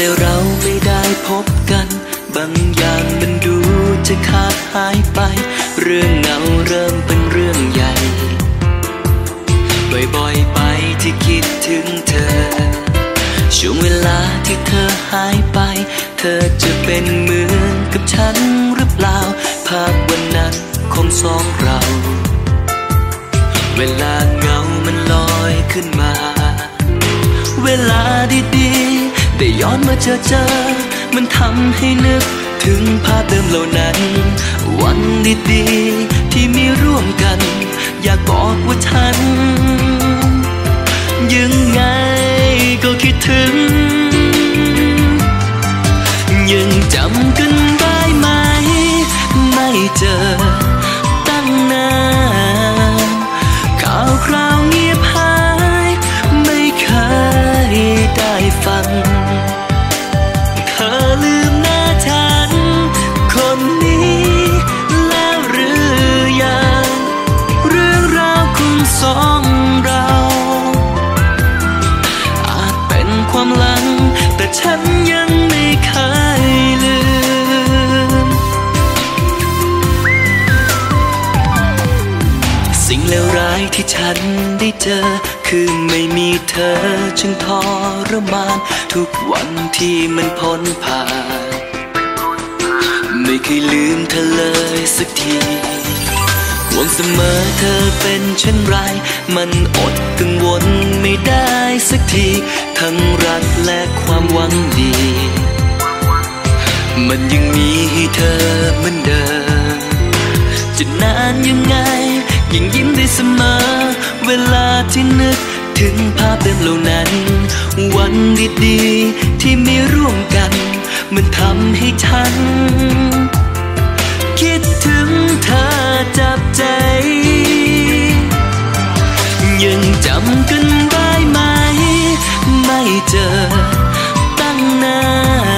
แต่เราไม่ได้พบกัน บางอย่างมันดูจะขาดหายไป เรื่องเงาเริ่มเป็นเรื่องใหญ่ บ่อยๆไปที่คิดถึงเธอ ช่วงเวลาที่เธอหายไป เธอจะเป็นเหมือนกับฉันหรือเปล่า ภาพวันนั้นของสองเรา เวลาเงามันลอยขึ้นมา เวลา ย้อนมาเจอเจอ มันทำให้นึกถึงภาพเดิมเหล่านั้น วันดีๆที่มีร่วมกัน อยากบอกว่าฉัน ยังไงก็คิดถึง ยังจำกันได้ไหม ไม่เจอ ที่ฉันได้เจอ คือไม่มีเธอจึงทรมาน ทุกวันที่มันพ้นผ่าน ไม่เคยลืมเธอเลยสักทีห่วงเสมอเธอเป็นเช่นไร มันอดกังวลไม่ได้สักที ทั้งรักและความหวังดี มันยังมีให้เธอเหมือนเดิมจะนานยังไง ยังยิ้มได้เสมอ เวลาที่นึกถึงภาพเดิมเหล่านั้น วันดีๆที่มีร่วมกัน มันทำให้ฉัน คิดถึงเธอจับใจ ยังจำกันได้ไหม ไม่เจอตั้งนาน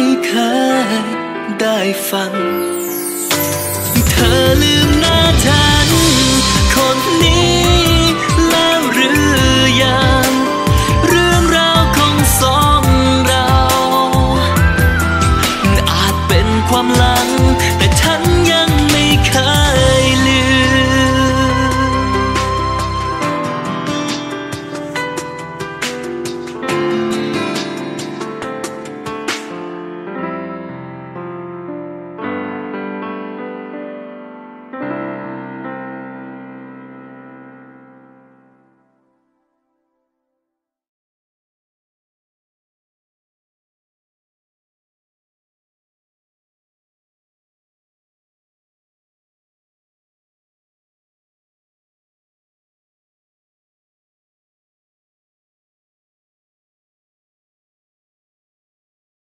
ไม่เคยได้ฟัง เธอลืมนะ